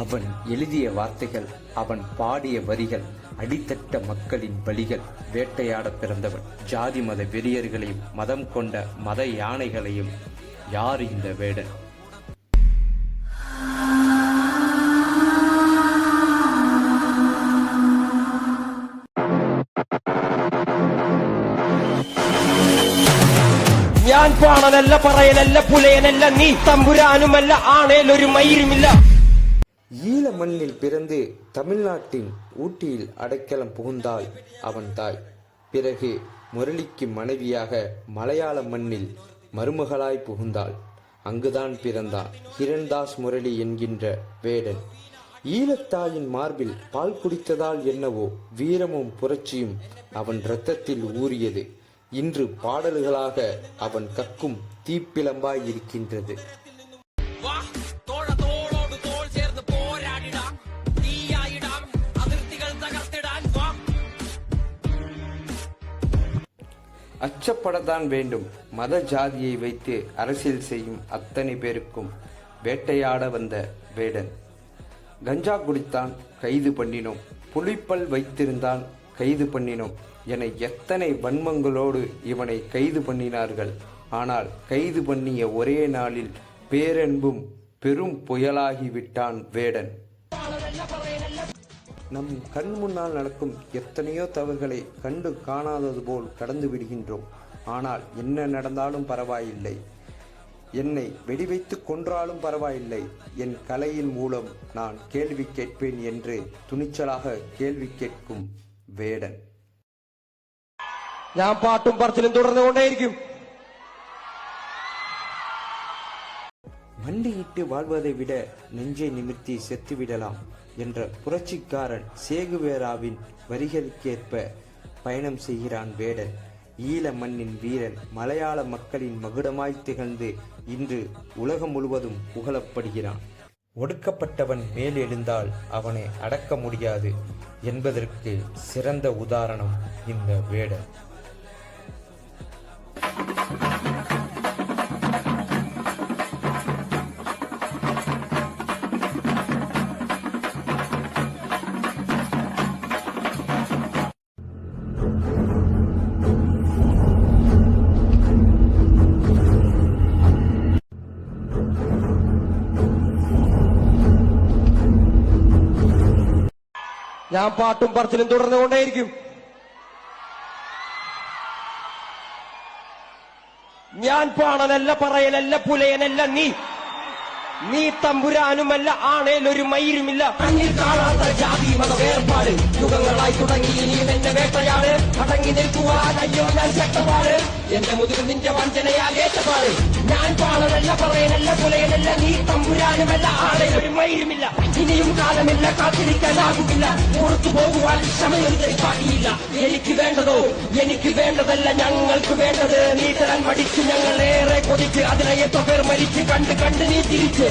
அவன் எழுதிய வார்த்தைகள் அவன் பாடிய வரிகள் அடித்தட்ட மக்களின் வழிகள் வேட்டையாட பிறந்தவன் ஜாதி மத வெறியர்களையும் மதம் கொண்ட மத யானைகளையும் யார் இந்த வேடன் ഞാൻ പാണനല്ല പറയലല്ല പുലയനല്ല നീ തമ്പുരാനുമല്ല ആണേലൊരു മയിരുമില്ല ஈழ மண்ணில் பிறந்து தமிழ்நாட்டின் ஊட்டியில் அடைக்கலம் புகுந்தாள் அவன் தாய். பிறகு முரளிக்கு மனைவியாக மலையாள மண்ணில் மருமகளாய் புகுந்தாள். அங்குதான் பிறந்தான் கிரண்தாஸ் முரளி என்கின்ற வேடன். ஈழத்தாயின் மார்பில் பால் குடித்ததால் என்னவோ வீரமும் புரட்சியும் அவன் இரத்தத்தில் ஊறியது. இன்று பாடல்களாக அவன் கக்கும் தீப்பிழம்பாய் இருக்கின்றது. அச்சப்படத்தான் வேண்டும். மத ஜாதியை வைத்து அரசியல் செய்யும் அத்தனை பேருக்கும் வேட்டையாட வந்த வேடன். கஞ்சா குடித்தான் கைது பண்ணினோம். புலிப்பல் வைத்திருந்தான் கைது பண்ணினோம் என எத்தனை வன்மங்களோடு இவனை கைது பண்ணினார்கள். ஆனால் கைது பண்ணிய ஒரே நாளில் பேரன்பும் பெரும் புயலாகிவிட்டான் வேடன். நம் கண் முன்னால் நடக்கும் எத்தனையோ தவறுகளை கண்டு காணாதது போல் கடந்து விடுகின்றோம் ஆனால் என்ன நடந்தாலும் பரவாயில்லை என்னை வெடிவைத்து கொன்றாலும் பரவாயில்லை என் கலையின் மூலம் நான் கேள்வி கேட்பேன் என்று துணிச்சலாக கேள்வி கேட்கும் வேடன் ഞാൻ പാട്ടും പറച്ചിലും തുടർന്നുകൊണ്ടേയിരിക്കും மண்டியிட்டு வாழ்வதை விட நெஞ்சை நிமிர்த்தி செத்துவிடலாம் என்ற புரட்சிக்காரன் சேகுவேராவின் வரிகளுக்கேற்ப பயணம் செய்கிறான் வேடன். ஈழ மண்ணின் வீரன் மலையாள மக்களின் மகுடமாய் திகழ்ந்து இன்று உலகம் முழுவதும் புகழப்படுகிறான். ஒடுக்கப்பட்டவன் மேலெழுந்தால் அவனை அடக்க முடியாது என்பதற்கு சிறந்த உதாரணம் இந்த வேடன். ഞാൻ പാട്ടും പറച്ചിലും തുടർന്നുകൊണ്ടേയിരിക്കും. ഞാൻ പാണനല്ല പറയലല്ല പുലയനല്ല നീ. നീ തമ്പുരാനുമല്ല ആണേലൊരു മയിരുമില്ല. കണ്ണിൽ കാണാത്ത ജാതി മത വേർപാട് യുഗങ്ങളായി തുടങ്ങി ഇനിയും എന്റെ വേട്ടയാണ് അടങ്ങി നിൽക്കുവാൻ അയ്യോ ഞാൻ ശക്തമാണ് എന്റെ മുതുകിൽ നിന്റെ വഞ്ചനയാൽ ഞാൻ പാളനല്ല പറയനല്ല പുലയനല്ല നീ തമ്പുരാനുമല്ല ആണേലൊരു മയിരുമില്ല. ഇനിയും കാലമില്ല കാത്തിരിക്കാനാകുമില്ല പുറത്തു പോകുവാൻ ക്ഷമയൊരു വേണ്ടതോ എനിക്ക് വേണ്ടതല്ല ഞങ്ങൾക്ക് വേണ്ടത്. നീ തരാൻ മടിച്ച് ഞങ്ങൾ ഏറെ കൊതിച്ച് അതിനെ എത്ര പേർ മരിച്ച് കണ്ട് കണ്ട് നീ തിരിച്ച്